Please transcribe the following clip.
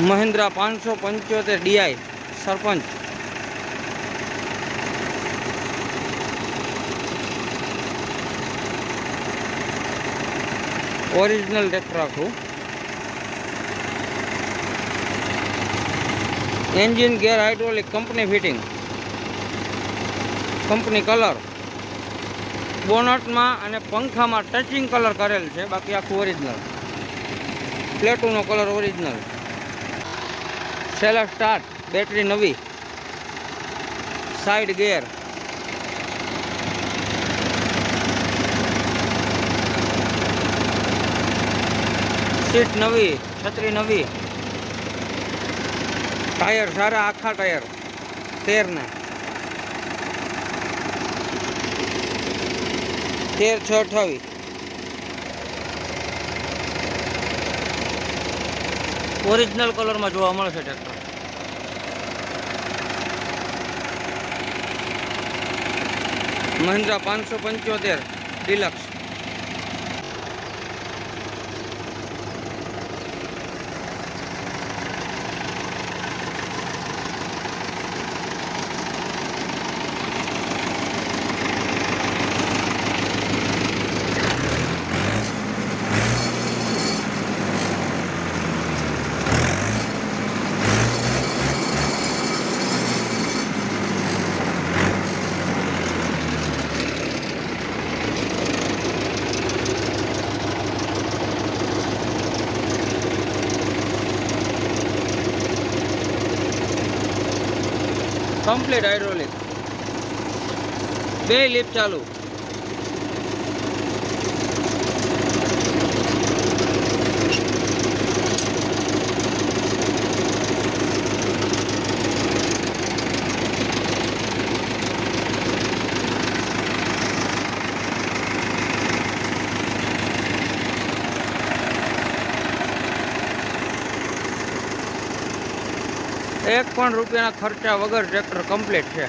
મહિન્દ્રા પાંચસો પંચોતેર DI Sarpanch. Original tractor આખું. Engine gear hydraulic, company fitting. Company colour. બોનટમાં અને પંખામાં ટચિંગ કલર કરેલ છે, બાકી આખું ઓરિજિનલ. પ્લેટુનો કલર ઓરિજિનલ. છેલ્લા સ્ટાર્ટ બેટરી નવી. સાઈડ ગેર સીટ નવી, છત્રી નવી. ટાયર સારા આખા ટાયર તેરના. તેર છ અઠાવીસ. ઓરિજિનલ કલરમાં જોવા મળશે ટ્રેક્ટર મહિન્દ્રા પાંચસો પંચોતેર ડિલક્સ. કમ્પ્લીટ હાઇડ્રોલિક બે લિફ્ટ ચાલુ. એક પણ રૂપિયાના ખર્ચા વગર ટ્રેક્ટર કમ્પ્લીટ છે.